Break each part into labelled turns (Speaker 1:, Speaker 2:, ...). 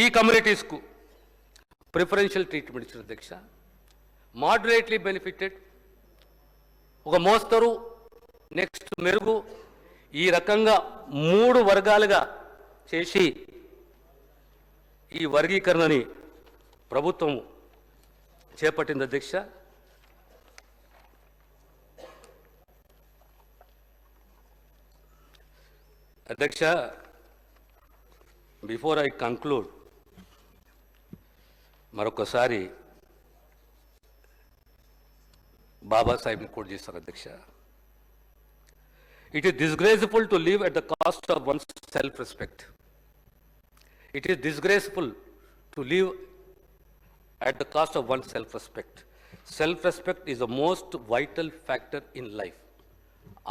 Speaker 1: ఈ కమ్యూనిటీస్కు preferential treatment ఇచ్చిన అధ్యక్ష. Moderately benefited. ఒక మోస్తరు నెక్స్ట్ మెరుగు. ఈ రకంగా మూడు వర్గాలుగా చేసి ఈ వర్గీకరణని ప్రభుత్వం చేపట్టింది అధ్యక్ష. అధ్యక్ష బిఫోర్ ఐ కంక్లూడ్ మరొకసారి బాబాసాహెబ్ని కోట్ చేస్తారు అధ్యక్ష. It is disgraceful to live at the cost of one self respect it is disgraceful to live at the cost of one's self respect self respect is the most vital factor in life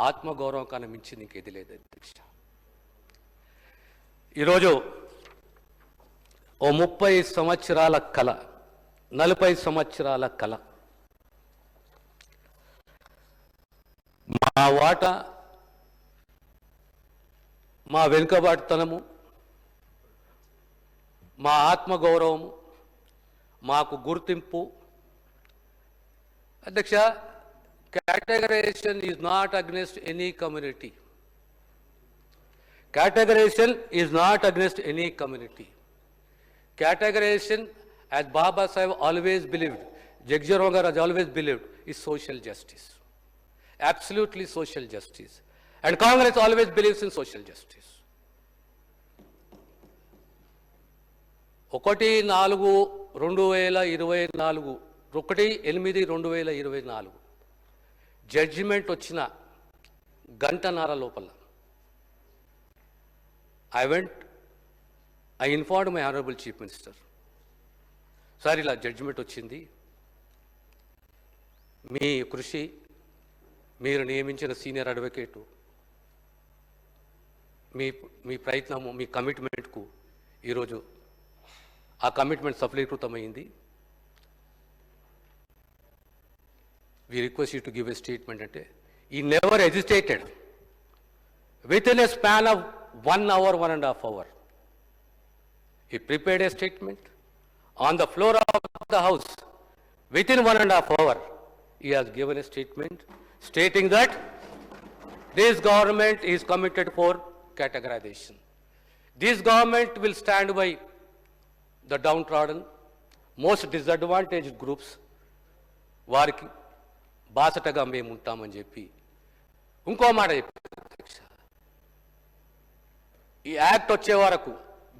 Speaker 1: ఆత్మగౌరవం కన్నా మించి నీకేది లేదు అధ్యక్ష. ఈరోజు ఓ ముప్పై సంవత్సరాల కళ నలభై సంవత్సరాల కళ మా వాట మా వెనుకబాటుతనము మా ఆత్మగౌరవము మాకు గుర్తింపు. అధ్యక్ష categorization is not against any community. categorization is not against any community. Categorization as Baba Sahib always believed, Jagjaron has always believed, is social justice. Absolutely social justice. And Congress always believes in social justice. ఒకటి నాలుగు రెండు వేల ఇరవై నాలుగు ఒకటి ఎనిమిది రెండు వేల ఇరవై నాలుగు జడ్జిమెంట్ వచ్చిన గంటన్నర లోపల I went I inform my honourable chief minister sir ఇలా జడ్జిమెంట్ వచ్చింది. మీ కృషి మీరు నియమించిన సీనియర్ అడ్వకేటు మీ మీ ప్రయత్నము మీ కమిట్మెంట్కు ఈరోజు ఆ commitment సఫలీకృతమైంది. We request you to give a statement అంటే ఈ never hesitated within a span of one hour one and half hour he prepared a statement on the floor of the house within one and a half hour he has given a statement stating that this government is committed for categorization this government will stand by the downtrodden most disadvantaged groups వారికి బాసటగా మేము ఉంటామని చెప్పి ఇంకో మాట చెప్పి ఈ act వచ్చే వరకు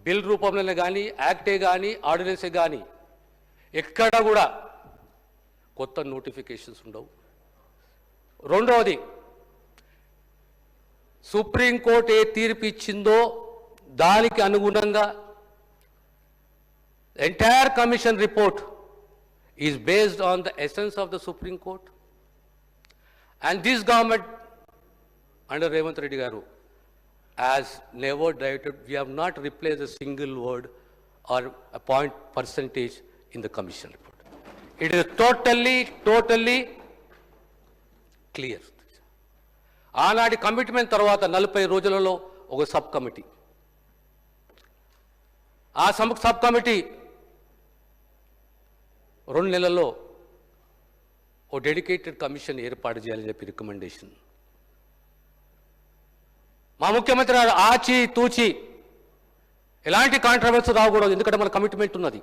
Speaker 1: బిల్ రూపంలోనే కానీ యాక్టే కానీ ఆర్డినెన్సే కానీ ఎక్కడ కూడా కొత్త నోటిఫికేషన్స్ ఉండవు. రెండవది సుప్రీంకోర్టు ఏ తీర్పు ఇచ్చిందో దానికి అనుగుణంగా entire commission report is based on the essence of the Supreme Court and this government under Revanth Reddy garu as never directed, we have not replaced a single word or a point percentage in the commission report. It is totally, totally clear. ఆనాటి commitment తర్వాత నలభై రోజులలో ఒక sub committee ఆ sub sub committee రెండు నెలల్లో ఓ dedicated commission ఏర్పాటు చేయాలని చెప్పి రికమెండేషన్ మా ముఖ్యమంత్రి గారు ఆచి తూచి ఎలాంటి కాంట్రవర్సీ రాకూడదు ఎందుకంటే మన కమిట్మెంట్ ఉన్నది.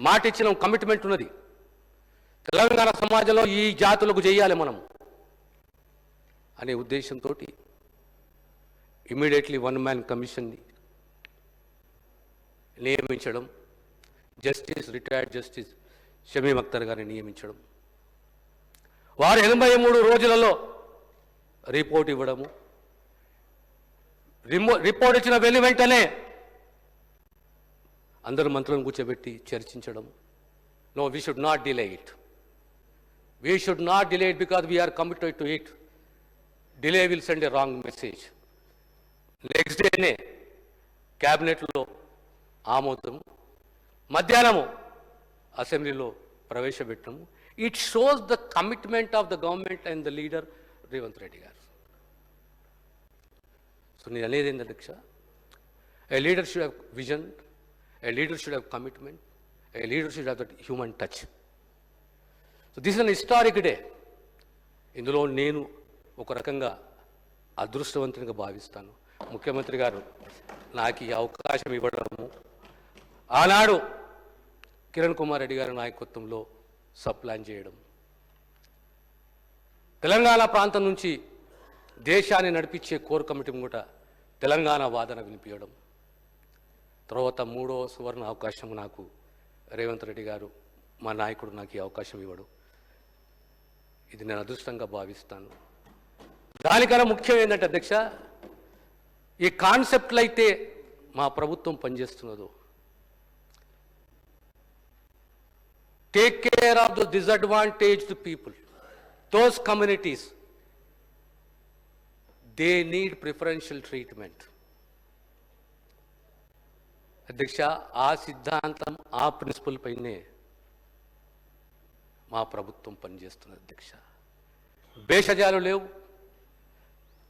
Speaker 1: మాట ఇచ్చిన కమిట్మెంట్ ఉన్నది. తెలంగాణ సమాజంలో ఈ జాతులకు చేయాలి మనం అనే ఉద్దేశంతో ఇమీడియట్లీ వన్ మ్యాన్ కమిషన్ని నియమించడం justice retired justice Shamim Akhtar గారిని నియమించడం. వారు ఎనభై మూడు రోజులలో రిపోర్ట్ ఇవ్వడము రిమో రిపోర్ట్ ఇచ్చిన వెళ్ళి వెంటనే అందరు మంత్రులను కూర్చోబెట్టి చర్చించడం. No we should not delay it we should not delay it because we are committed to it delay will send a wrong message next డేనే క్యాబినెట్లో ఆమోదం. మధ్యాహ్నము అసెంబ్లీలో ప్రవేశపెట్టము it shows the commitment of the government and the leader Revanth Reddy garu. So నేను అనేది ఏంటంటే దీక్ష a leader should have vision a leader should have commitment a leader should have that human touch so this an historic day ఇందులో నేను ఒక రకంగా అదృష్టవంతునిగా భావిస్తాను. ముఖ్యమంత్రి గారు నాకు ఈ అవకాశం ఇవ్వడము. ఆనాడు కిరణ్ కుమార్ రెడ్డి గారి నాయకత్వంలో సప్లాన్ చేయడం. తెలంగాణ ప్రాంతం నుంచి దేశాన్ని నడిపించే కోర్ కమిటీ కూడా తెలంగాణ వాదన వినిపించడం. తర్వాత మూడో సువర్ణ అవకాశం నాకు రేవంత్ రెడ్డి గారు మా నాయకుడు నాకు ఈ అవకాశం ఇవ్వడు. ఇది నేను అదృష్టంగా భావిస్తాను. దానికన్నా ముఖ్యం ఏంటంటే అధ్యక్ష ఈ కాన్సెప్ట్లు అయితే మా ప్రభుత్వం పనిచేస్తున్నదో. Take care of the disadvantaged people those communities they need preferential treatment అధ్యక్ష ఆ సిద్ధాంతం ఆ ప్రిన్సిపల్ పైనే మా ప్రభుత్వం పనిచేస్తున్నది అధ్యక్ష. భేషజాలు లేవు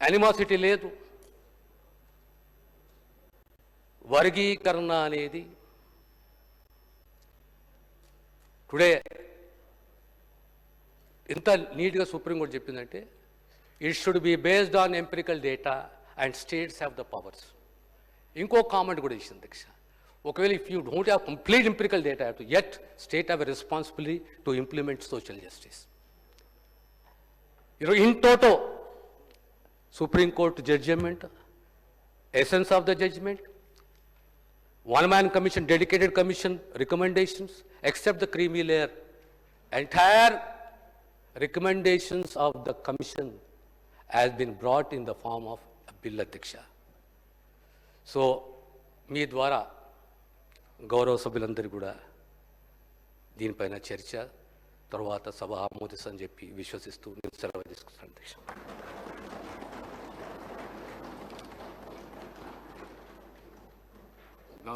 Speaker 1: అనిమాసిటీ లేదు. వర్గీకరణ అనేది టుడే ఎంత నీట్గా సుప్రీంకోర్టు చెప్పిందంటే it should be based on empirical data and states have the powers ఇంకో కామెంట్ కూడా ఇచ్చింది అధ్యక్ష ఒకవేళ if you don't have complete empirical data to yet state have a responsibility to implement social justice ఈరోజు in toto Supreme Court judgement essence of the judgement one man commission, dedicated commission recommendations, except the creamy layer. Entire recommendations of the commission has been brought in the form of a bill so మీ ద్వారా గౌరవ సభ్యులందరూ కూడా దీనిపైన చర్చ తర్వాత సభ ఆమోదిస్తని చెప్పి విశ్వసిస్తూ నేను సెలవు తీసుకుంటాను. అధ్యక్ష